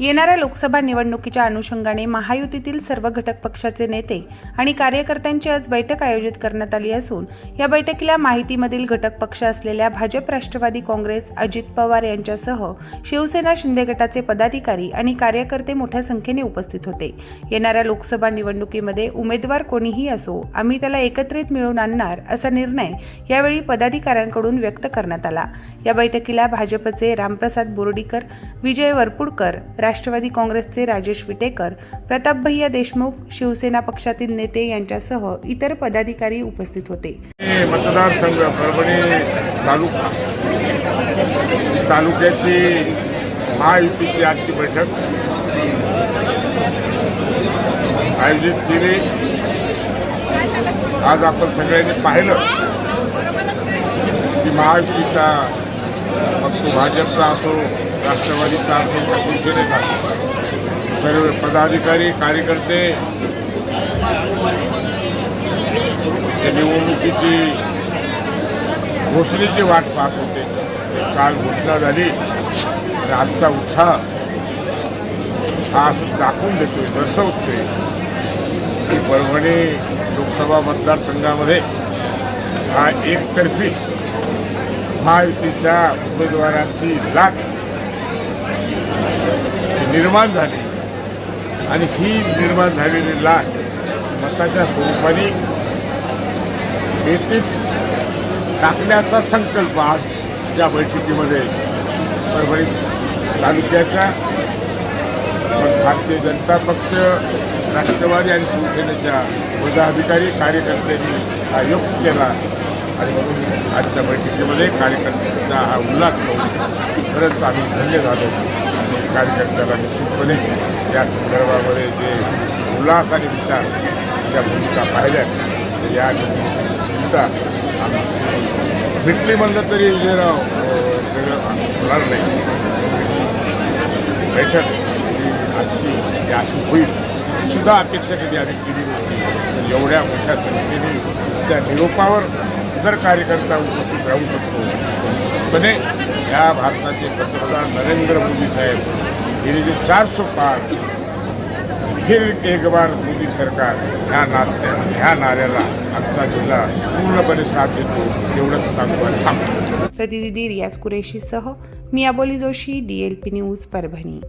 येणाऱ्या लोकसभा निवडणुकीच्या अनुषंगाने महायुतीतील सर्व घटक पक्षाचे नेते आणि कार्यकर्त्यांची आज बैठक आयोजित करण्यात आली असून या बैठकीला माहितीमधील घटक पक्ष असलेल्या भाजप राष्ट्रवादी काँग्रेस अजित पवार यांच्यासह शिवसेना शिंदे गटाचे पदाधिकारी आणि कार्यकर्ते मोठ्या संख्येने उपस्थित होते. येणाऱ्या लोकसभा निवडणुकीमध्ये उमेदवार कोणीही असो आम्ही त्याला एकत्रित मिळवून आणणार असा निर्णय यावेळी पदाधिकाऱ्यांकडून व्यक्त करण्यात आला. या बैठकीला भाजपचे रामप्रसाद बोर्डीकर विजय वरपुडकर राष्ट्रवादी काँग्रेसचे राजेश विटेकर प्रताप भैया देशमुख शिवसेना पक्षातील नेते यांच्यासह इतर पदाधिकारी उपस्थित होते. मतदार मतदारसंघ परभणी तालुका तालुक्याची महायुतीची आजची बैठक आयोजित केली. आज आपण सगळ्यांनी पाहिलं की महायुतीचा पक्ष भाजपचा असो राष्ट्रवादीचा शिवसेनेचा सर्व पदाधिकारी कार्यकर्ते निवडणुकीची घोषणेची वाट पाहत होते. काल घोषणा झाली. आणि आजचा उत्साह हा असं दाखवून देतोय दर्शवतोय. की परभणी लोकसभा मतदारसंघामध्ये हा एकतर्फी महायुतीच्या उमेदवारांची लाट निर्माण झाली. आणि ही निर्माण झालेली लाट मताच्या स्वरूपाने येथेच टाकण्याचा संकल्प आज या बैठकीमध्ये परभणी तालुक्याच्या भारतीय जनता पक्ष राष्ट्रवादी आणि शिवसेनेच्या पदाधिकारी कार्यकर्त्यांनी हा योग केला. आणि म्हणून आजच्या बैठकीमध्ये कार्यकर्त्यांचा हा उल्हास पाहून खरंच आम्ही धन्य झालो. कार्यकर्त्याला निश्चितपणे या संदर्भामध्ये जे उल्हास आणि विचार ज्या भूमिका पाहिल्या तर या चिंता भेटली म्हणलं तरी जे सगळं होणार नाही. बैठक ही आजची ही अशी होईल सुद्धा अपेक्षा कधी आम्ही केली नव्हती. एवढ्या मोठ्या संख्येने त्या निरोपावर जर कार्यकर्ता उपस्थित राहू शकतो निश्चितपणे ह्या भारताचे पंतप्रधान नरेंद्र मोदी साहेब गेले जे चारशे पाच फिर एक बार मोदी सरकार ह्या नात्या ह्या नाऱ्याला आमचा जिल्हा पूर्णपणे साथ देतो एवढंच सांगतो आणि थांबतो प्रतिनिधी रियाज कुरेशीसह मी अबोली जोशी डीएलपी न्यूज परभणी.